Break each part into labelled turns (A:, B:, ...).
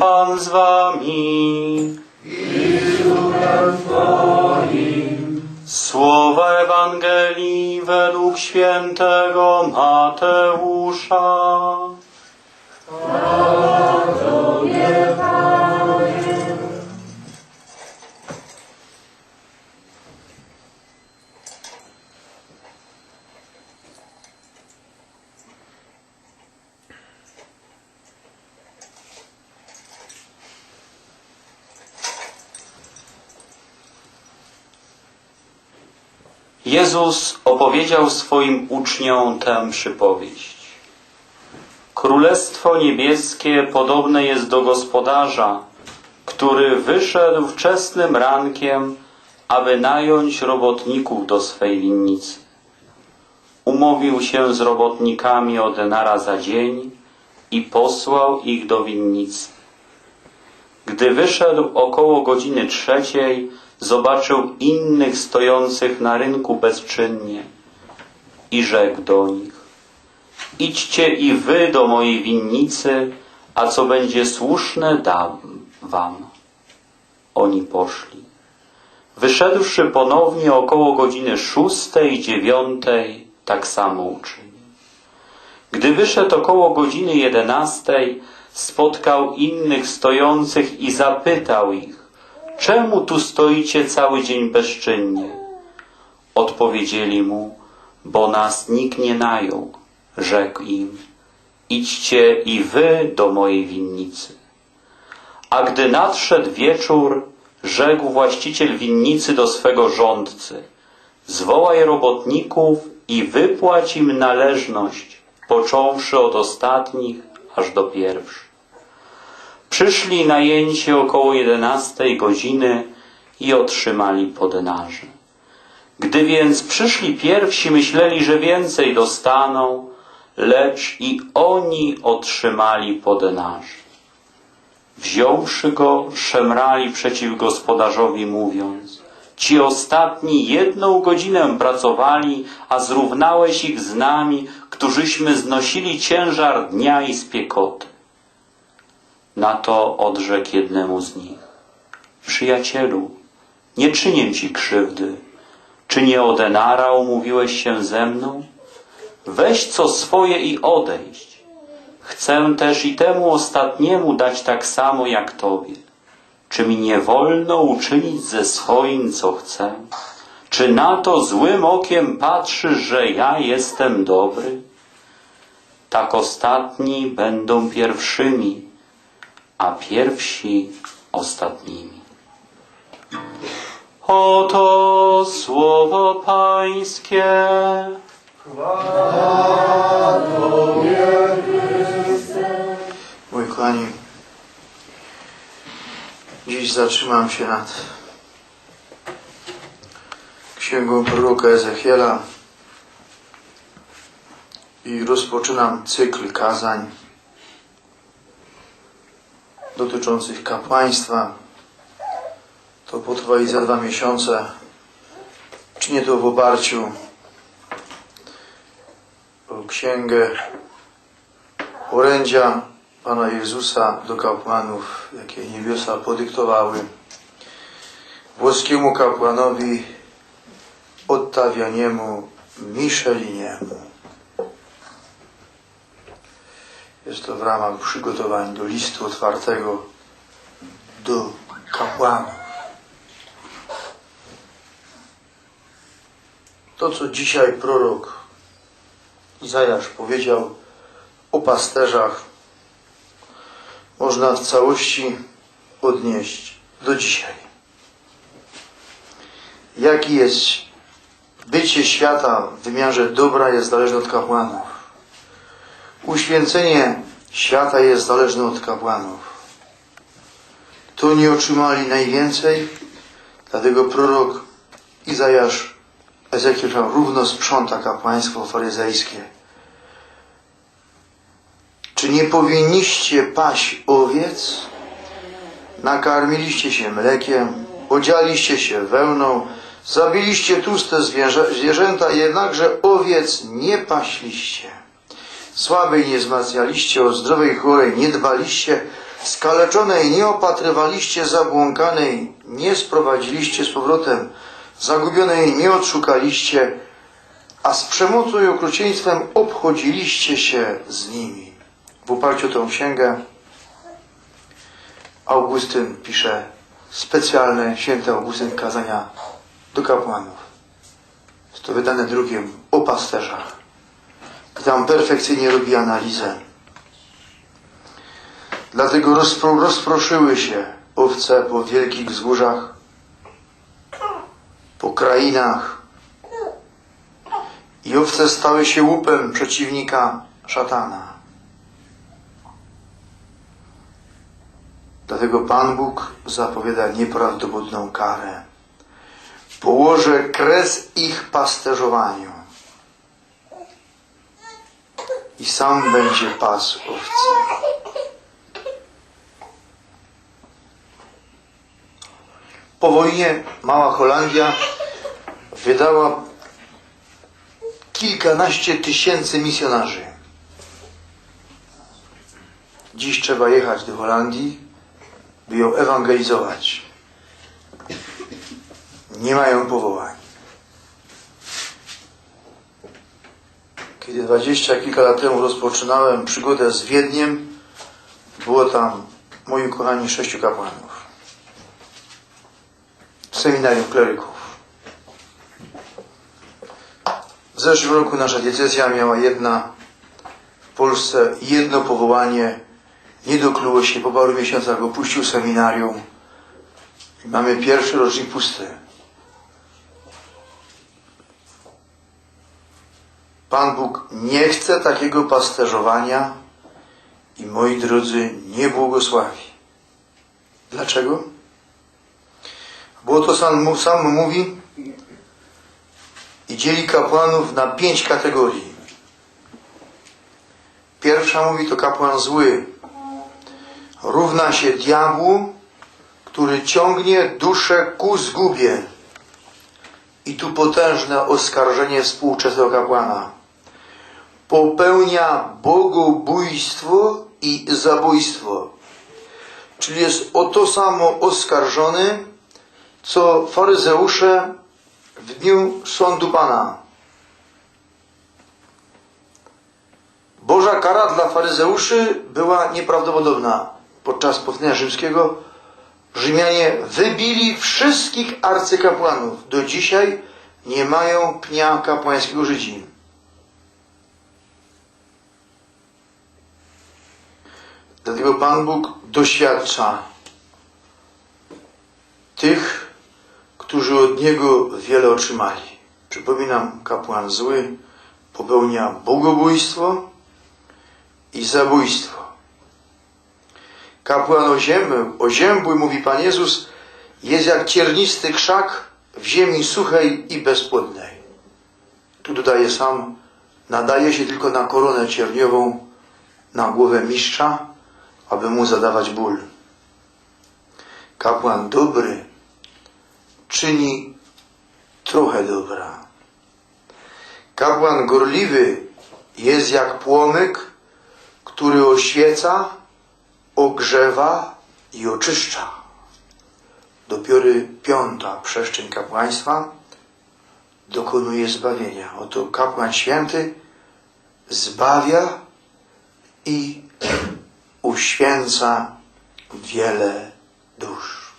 A: Pan z wami. Słowa Ewangelii według świętego Mateusza. Jezus opowiedział swoim uczniom tę przypowieść. Królestwo niebieskie podobne jest do gospodarza, który wyszedł wczesnym rankiem, aby nająć robotników do swej winnicy. Umówił się z robotnikami o denara za dzień i posłał ich do winnicy. Gdy wyszedł około godziny trzeciej, zobaczył innych stojących na rynku bezczynnie i rzekł do nich: Idźcie i wy do mojej winnicy, a co będzie słuszne, dam wam. Oni poszli. Wyszedłszy ponownie około godziny szóstej, dziewiątej, tak samo uczynił. Gdy wyszedł około godziny jedenastej, spotkał innych stojących i zapytał ich, czemu tu stoicie cały dzień bezczynnie? Odpowiedzieli mu, bo nas nikt nie najął. Rzekł im, idźcie i wy do mojej winnicy. A gdy nadszedł wieczór, rzekł właściciel winnicy do swego rządcy, zwołaj robotników i wypłać im należność, począwszy od ostatnich aż do pierwszych. Przyszli najęci około jedenastej godziny i otrzymali po denarze. Gdy więc przyszli pierwsi, myśleli, że więcej dostaną, lecz i oni otrzymali po denarze. Wziąwszy go, szemrali przeciw gospodarzowi, mówiąc, ci ostatni jedną godzinę pracowali, a zrównałeś ich z nami, którzyśmy znosili ciężar dnia i spiekoty. Na to odrzekł jednemu z nich. Przyjacielu, nie czynię ci krzywdy. Czy nie o denara umówiłeś się ze mną? Weź co swoje i odejść. Chcę też i temu ostatniemu dać tak samo jak tobie. Czy mi nie wolno uczynić ze swoim, co chcę? Czy na to złym okiem patrzysz, że ja jestem dobry? Tak ostatni będą pierwszymi, a pierwsi ostatnimi. Oto słowo Pańskie.
B: Moi kochani, dziś zatrzymam się nad księgą proroka Ezechiela i rozpoczynam cykl kazań dotyczących kapłaństwa. To potrwa i za dwa miesiące. Czynię to w oparciu o księgę orędzia Pana Jezusa do kapłanów, jakie niebiosa podyktowały włoskiemu kapłanowi Ottawianiemu Micheliniemu. Jest to w ramach przygotowań do listu otwartego do kapłanów. To, co dzisiaj prorok Izajasz powiedział o pasterzach, można w całości odnieść do dzisiaj. Jaki jest bycie świata w wymiarze dobra jest zależne od kapłanów. Uświęcenie świata jest zależne od kapłanów. To nie otrzymali najwięcej, dlatego prorok Izajasz Ezekiel równo sprząta kapłaństwo faryzejskie. Czy nie powinniście paść owiec? Nakarmiliście się mlekiem, odzialiście się wełną, zabiliście tłuste zwierzę, zwierzęta, jednakże owiec nie paśliście. Słabej nie wzmacnialiście, o zdrowej chorej nie dbaliście, skaleczonej nie opatrywaliście, zabłąkanej nie sprowadziliście z powrotem, zagubionej nie odszukaliście, a z przemocą i okrucieństwem obchodziliście się z nimi. W oparciu o tą księgę Augustyn pisze specjalne święty Augustyn kazania do kapłanów. Jest to wydane drukiem o pasterzach. Tam perfekcyjnie robi analizę. Dlatego rozpro, rozproszyły się owce po wielkich wzgórzach, po krainach i owce stały się łupem przeciwnika szatana. Dlatego Pan Bóg zapowiada nieprawdopodobną karę. Położę kres ich pasterzowaniu i sam będzie pas owce. Po wojnie mała Holandia wydała kilkanaście tysięcy misjonarzy. Dziś trzeba jechać do Holandii, by ją ewangelizować. Nie mają powołań. Kiedy dwadzieścia kilka lat temu rozpoczynałem przygodę z Wiedniem, było tam, moi kochani, sześciu kapłanów. Seminarium kleryków. W zeszłym roku nasza diecezja miała jedna w Polsce jedno powołanie. Nie dokluło się, po paru miesiącach opuścił seminarium. I mamy pierwszy rocznik pusty. Pan Bóg nie chce takiego pasterzowania i moi drodzy nie błogosławi. Dlaczego? Bo to sam, sam mówi i dzieli kapłanów na pięć kategorii. Pierwsza mówi to kapłan zły. Równa się diabłu, który ciągnie duszę ku zgubie. I tu potężne oskarżenie współczesnego kapłana. Popełnia bogobójstwo i zabójstwo. Czyli jest o to samo oskarżony, co faryzeusze w dniu sądu Pana. Boża kara dla faryzeuszy była nieprawdopodobna. Podczas powstania rzymskiego Rzymianie wybili wszystkich arcykapłanów. Do dzisiaj nie mają pnia kapłańskiego Żydzi. Dlatego Pan Bóg doświadcza tych, którzy od Niego wiele otrzymali. Przypominam, kapłan zły popełnia bogobójstwo i zabójstwo. Kapłan oziębły, oziębły, mówi Pan Jezus, jest jak ciernisty krzak w ziemi suchej i bezpłodnej. Tu dodaje sam, nadaje się tylko na koronę cierniową na głowę mistrza, aby mu zadawać ból. Kapłan dobry czyni trochę dobra. Kapłan gorliwy jest jak płomyk, który oświeca, ogrzewa i oczyszcza. Dopiero piąta przestrzeń kapłaństwa dokonuje zbawienia. Oto kapłan święty zbawia i uświęca wiele dusz.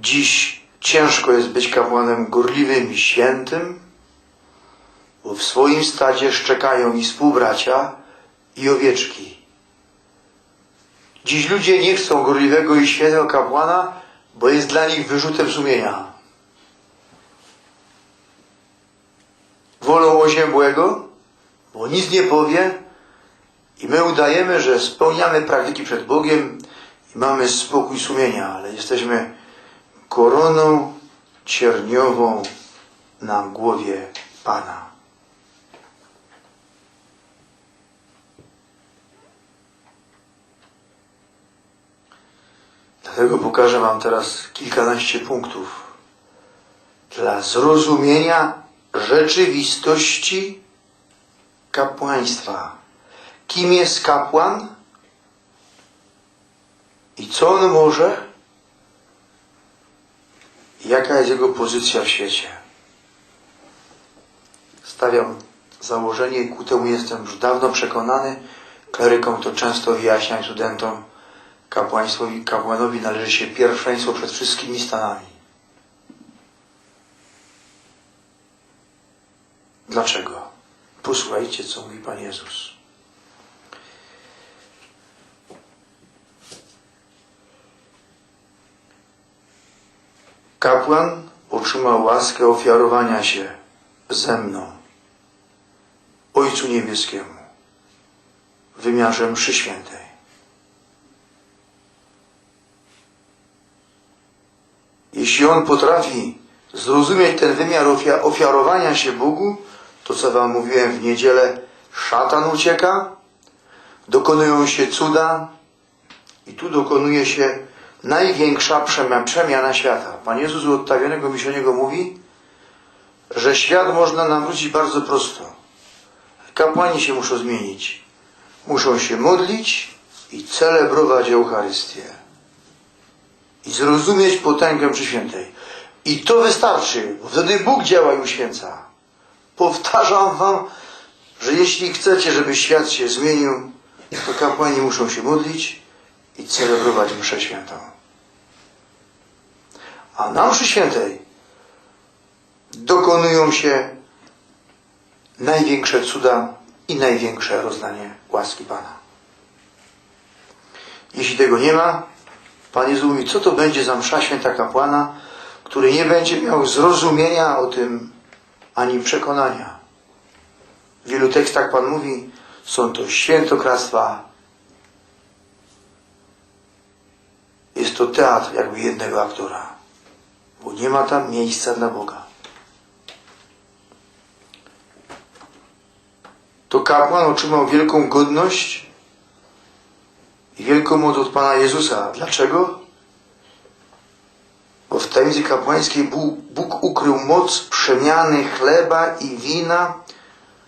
B: Dziś ciężko jest być kapłanem gorliwym i świętym, bo w swoim stadzie szczekają i współbracia, i owieczki. Dziś ludzie nie chcą gorliwego i świętego kapłana, bo jest dla nich wyrzutem sumienia. Wolą oziębłego, bo nic nie powie i my udajemy, że spełniamy praktyki przed Bogiem i mamy spokój sumienia, ale jesteśmy koroną cierniową na głowie Pana. Dlatego pokażę Wam teraz kilkanaście punktów dla zrozumienia rzeczywistości kapłaństwa. Kim jest kapłan? I co on może? Jaka jest jego pozycja w świecie? Stawiam założenie i ku temu jestem już dawno przekonany. Klerykom to często wyjaśniam studentom. Kapłaństwowi, kapłanowi należy się pierwszeństwo przed wszystkimi stanami. Dlaczego? Posłuchajcie, co mówi Pan Jezus. Kapłan otrzymał łaskę ofiarowania się ze mną, Ojcu Niebieskiemu, w wymiarze mszy świętej. Jeśli on potrafi zrozumieć ten wymiar ofia- ofiarowania się Bogu, to co wam mówiłem w niedzielę, szatan ucieka, dokonują się cuda i tu dokonuje się największa przemia- przemiana świata. Pan Jezus u odtawionego myśleniego mówi, że świat można nawrócić bardzo prosto. Kapłani się muszą zmienić. Muszą się modlić i celebrować Eucharystię. I zrozumieć potęgę przy świętej. I to wystarczy, bo wtedy Bóg działa i uświęca. Powtarzam wam, że jeśli chcecie, żeby świat się zmienił, to kapłani muszą się modlić i celebrować mszę świętą. A na mszy świętej dokonują się największe cuda i największe rozdanie łaski Pana. Jeśli tego nie ma, Pan Jezus mówi, co to będzie za msza święta kapłana, który nie będzie miał zrozumienia o tym, ani przekonania. W wielu tekstach Pan mówi, są to świętokradztwa. Jest to teatr jakby jednego aktora, bo nie ma tam miejsca dla Boga. To kapłan otrzymał wielką godność i wielką moc od Pana Jezusa. Dlaczego? W tajemnicy kapłańskiej Bóg, Bóg ukrył moc przemiany chleba i wina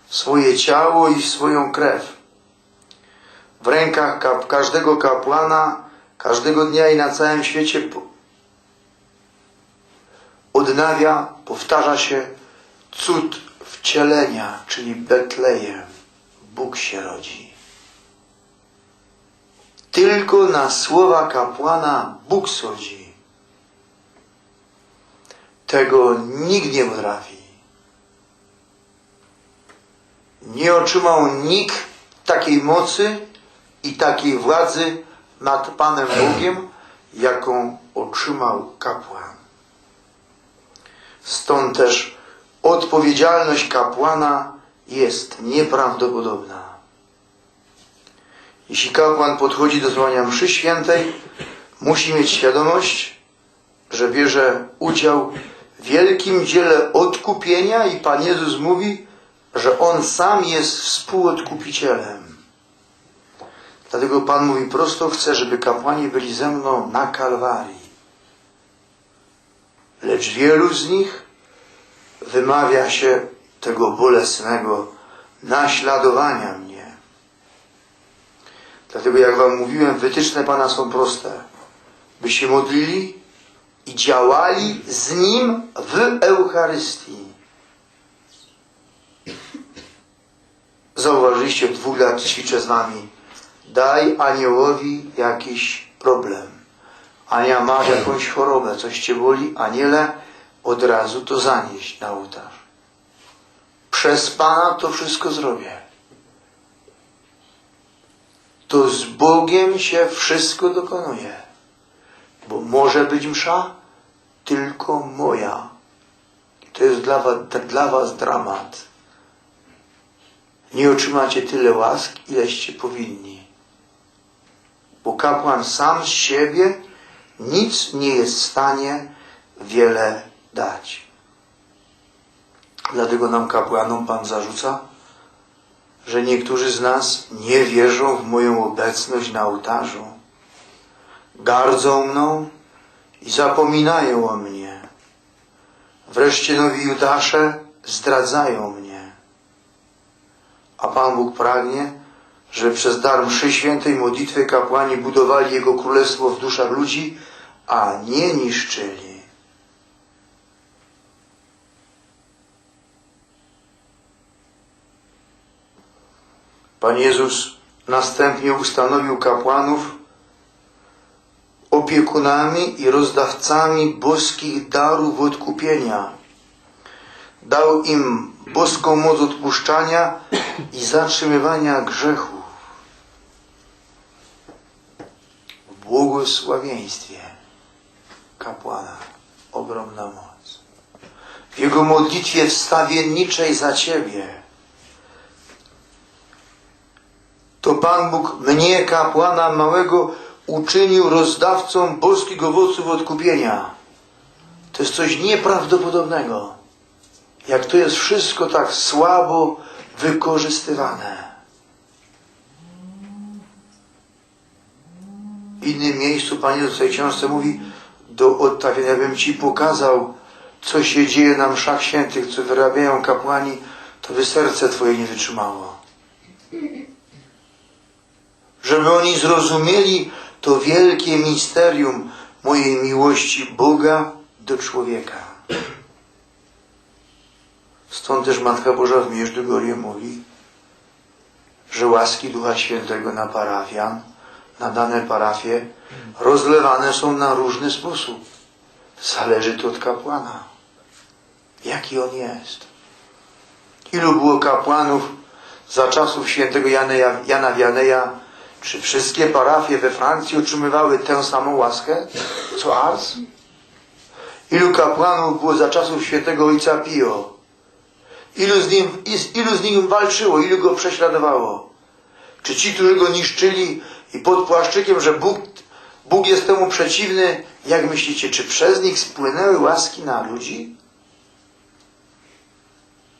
B: swoje ciało i swoją krew. W rękach kap, każdego kapłana, każdego dnia i na całym świecie odnawia, powtarza się cud wcielenia, czyli Betlejem. Bóg się rodzi. Tylko na słowa kapłana Bóg schodzi. Tego nikt nie potrafi. Nie otrzymał nikt takiej mocy i takiej władzy nad Panem Bogiem, jaką otrzymał kapłan. Stąd też odpowiedzialność kapłana jest nieprawdopodobna. Jeśli kapłan podchodzi do złania mszy świętej, musi mieć świadomość, że bierze udział wielkim dziele odkupienia i Pan Jezus mówi, że On sam jest współodkupicielem. Dlatego Pan mówi prosto, chcę, żeby kapłani byli ze mną na Kalwarii. Lecz wielu z nich wymawia się tego bolesnego naśladowania mnie. Dlatego, jak Wam mówiłem, wytyczne Pana są proste. By się modlili i działali z Nim w Eucharystii. Zauważyliście, od dwóch lat ćwiczę z Wami. Daj aniołowi jakiś problem. Ania ma jakąś chorobę, coś Cię boli, aniele, od razu to zanieść na ołtarz. Przez Pana to wszystko zrobię. To z Bogiem się wszystko dokonuje. Bo może być msza tylko moja. To jest dla was, dla was dramat. Nie otrzymacie tyle łask, ileście powinni. Bo kapłan sam z siebie nic nie jest w stanie wiele dać. Dlatego nam kapłanom Pan zarzuca, że niektórzy z nas nie wierzą w moją obecność na ołtarzu. Gardzą mną i zapominają o mnie. Wreszcie nowi Judasze zdradzają mnie. A Pan Bóg pragnie, żeby przez dar mszy świętej modlitwy kapłani budowali Jego królestwo w duszach ludzi, a nie niszczyli. Pan Jezus następnie ustanowił kapłanów opiekunami i rozdawcami boskich darów odkupienia. Dał im boską moc odpuszczania i zatrzymywania grzechów. W błogosławieństwie kapłana ogromna moc. W jego modlitwie wstawienniczej za Ciebie to Pan Bóg mnie, kapłana małego, uczynił rozdawcą boskich owoców odkupienia. To jest coś nieprawdopodobnego. Jak to jest wszystko tak słabo wykorzystywane. W innym miejscu Pan Jezus w tej książce mówi do odtawienia, bym Ci pokazał, co się dzieje na mszach świętych, co wyrabiają kapłani, to by serce Twoje nie wytrzymało żeby oni zrozumieli to wielkie misterium mojej miłości Boga do człowieka. Stąd też Matka Boża w Mierzdygorie mówi, że łaski Ducha Świętego na parafian, na dane parafie, rozlewane są na różny sposób. Zależy to od kapłana. Jaki on jest. Ilu było kapłanów za czasów świętego Jana, Jana Wianeja, czy wszystkie parafie we Francji otrzymywały tę samą łaskę, co Ars? Ilu kapłanów było za czasów świętego ojca Pio? Ilu z, nim, ilu z nim walczyło? Ilu go prześladowało? Czy ci, którzy go niszczyli i pod płaszczykiem, że Bóg, Bóg jest temu przeciwny, jak myślicie, czy przez nich spłynęły łaski na ludzi?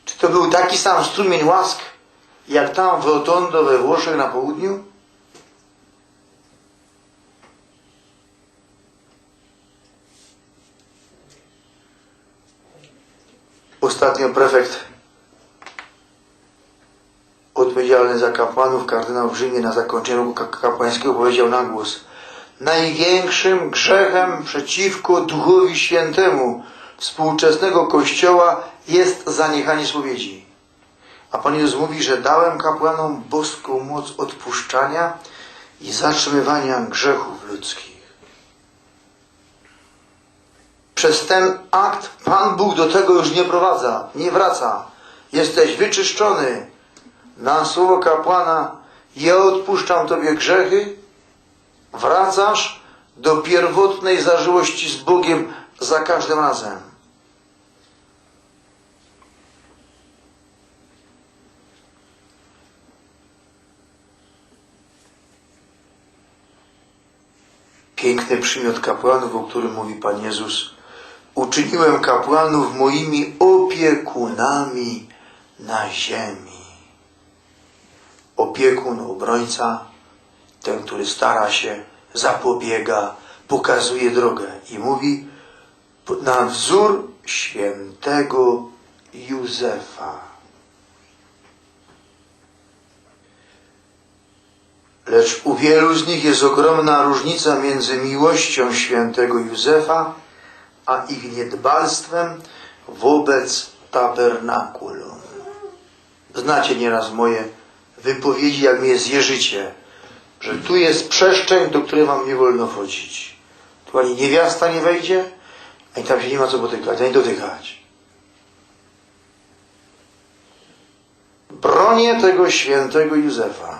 B: Czy to był taki sam strumień łask, jak tam w Rotondo we Włoszech na południu? Ostatnio prefekt odpowiedzialny za kapłanów, kardynał w Rzymie na zakończenie roku ka- kapłańskiego powiedział na głos Największym grzechem przeciwko Duchowi Świętemu współczesnego Kościoła jest zaniechanie spowiedzi. A Pan Jezus mówi, że dałem kapłanom boską moc odpuszczania i zatrzymywania grzechów ludzkich. Przez ten akt Pan Bóg do tego już nie prowadza, nie wraca. Jesteś wyczyszczony. Na słowo kapłana, ja odpuszczam Tobie grzechy, wracasz do pierwotnej zażyłości z Bogiem za każdym razem. Piękny przymiot kapłanów, o którym mówi Pan Jezus. Uczyniłem kapłanów moimi opiekunami na ziemi. Opiekun, obrońca, ten, który stara się, zapobiega, pokazuje drogę i mówi na wzór świętego Józefa. Lecz u wielu z nich jest ogromna różnica między miłością świętego Józefa a ich niedbalstwem wobec tabernakulum. Znacie nieraz moje wypowiedzi, jak mnie zjeżycie, że tu jest przestrzeń, do której wam nie wolno wchodzić. Tu ani niewiasta nie wejdzie, ani tam się nie ma co potykać, ani dotykać. Bronię tego świętego Józefa.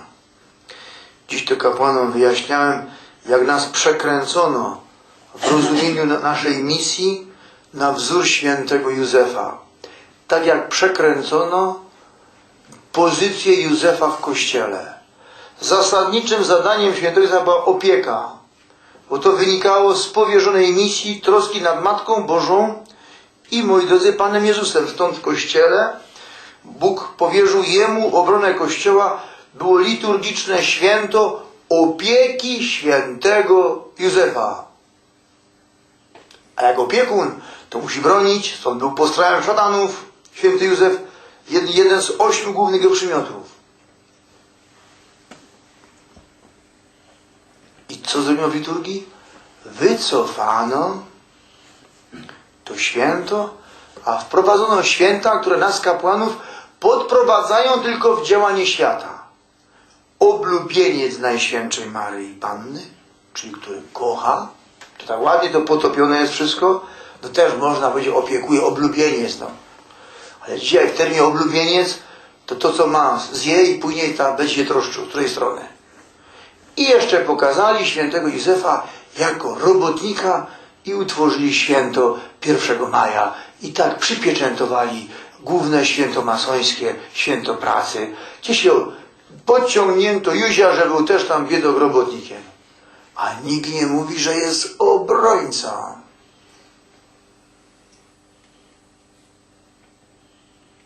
B: Dziś to kapłanom wyjaśniałem, jak nas przekręcono w rozumieniu na- naszej misji na wzór świętego Józefa. Tak jak przekręcono pozycję Józefa w kościele. Zasadniczym zadaniem świętego Józefa była opieka, bo to wynikało z powierzonej misji troski nad Matką Bożą i, moi drodzy, Panem Jezusem. Stąd w kościele Bóg powierzył jemu obronę kościoła, było liturgiczne święto opieki świętego Józefa. A jak opiekun, to musi bronić, stąd był postrałem szatanów, Święty Józef, jed- jeden z ośmiu głównych jego przymiotów. I co zrobiono w liturgii? Wycofano to święto, a wprowadzono święta, które nas kapłanów podprowadzają tylko w działanie świata. Oblubieniec Najświętszej Maryi Panny, czyli który kocha, to tak ładnie to potopione jest wszystko, to też można powiedzieć opiekuje oblubieniec, no. Ale dzisiaj w terminie oblubieniec to to, co ma, zje i później ta będzie się troszczył, z której strony. I jeszcze pokazali świętego Józefa jako robotnika i utworzyli święto 1 maja. I tak przypieczętowali główne święto masońskie, święto pracy, gdzie się podciągnięto Józia, że był też tam biedok robotnikiem. A nikt nie mówi, że jest obrońcą.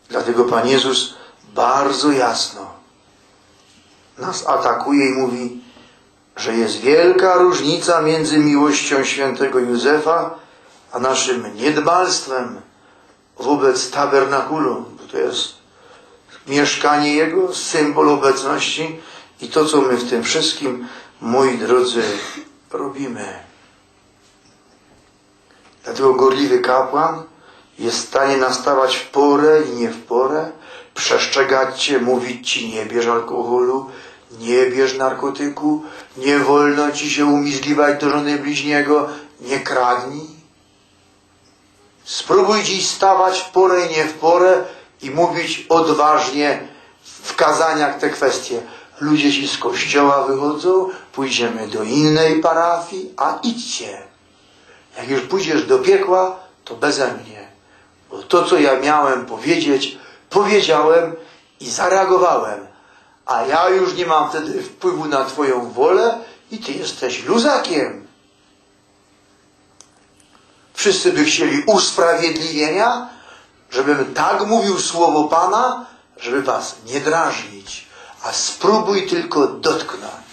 B: Dlatego Pan Jezus bardzo jasno nas atakuje i mówi, że jest wielka różnica między miłością świętego Józefa a naszym niedbalstwem wobec tabernakulum, bo to jest mieszkanie Jego, symbol obecności i to, co my w tym wszystkim, moi drodzy, robimy. Dlatego gorliwy kapłan jest w stanie nastawać w porę i nie w porę, przestrzegać cię, mówić ci nie bierz alkoholu, nie bierz narkotyku, nie wolno ci się umizliwać do żony bliźniego, nie kradnij. Spróbuj dziś stawać w porę i nie w porę i mówić odważnie w kazaniach te kwestie. Ludzie ci z kościoła wychodzą, pójdziemy do innej parafii, a idźcie. Jak już pójdziesz do piekła, to beze mnie. Bo to, co ja miałem powiedzieć, powiedziałem i zareagowałem. A ja już nie mam wtedy wpływu na Twoją wolę i Ty jesteś luzakiem. Wszyscy by chcieli usprawiedliwienia, żebym tak mówił słowo Pana, żeby Was nie drażnić, a spróbuj tylko dotknąć.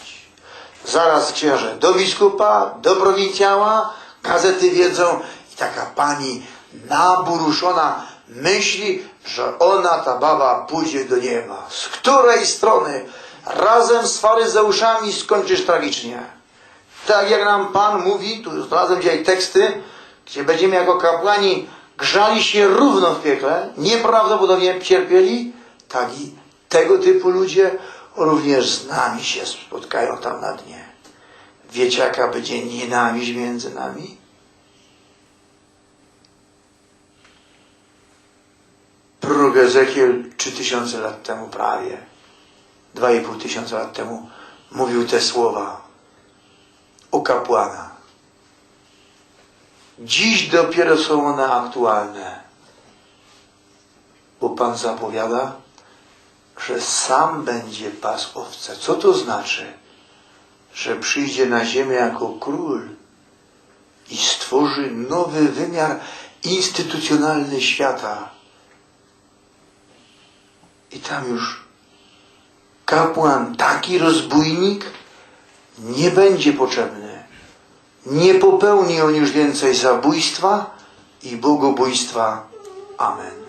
B: Zaraz księże do biskupa, do prowincjała, gazety wiedzą i taka pani naburuszona myśli, że ona, ta baba, pójdzie do nieba. Z której strony? Razem z faryzeuszami skończysz tragicznie. Tak jak nam Pan mówi, tu znalazłem dzisiaj teksty, gdzie będziemy jako kapłani grzali się równo w piekle, nieprawdopodobnie cierpieli, tak i tego typu ludzie również z nami się spotkają tam na dnie. Wiecie, jaka będzie nienawiść między nami? Prorok Ezechiel 3000 lat temu prawie, 2,5 tysiąca lat temu mówił te słowa o kapłanach. Dziś dopiero są one aktualne, bo Pan zapowiada, że sam będzie pas owce. Co to znaczy? Że przyjdzie na ziemię jako król i stworzy nowy wymiar instytucjonalny świata. I tam już kapłan, taki rozbójnik, nie będzie potrzebny. Nie popełni on już więcej zabójstwa i bogobójstwa. Amen.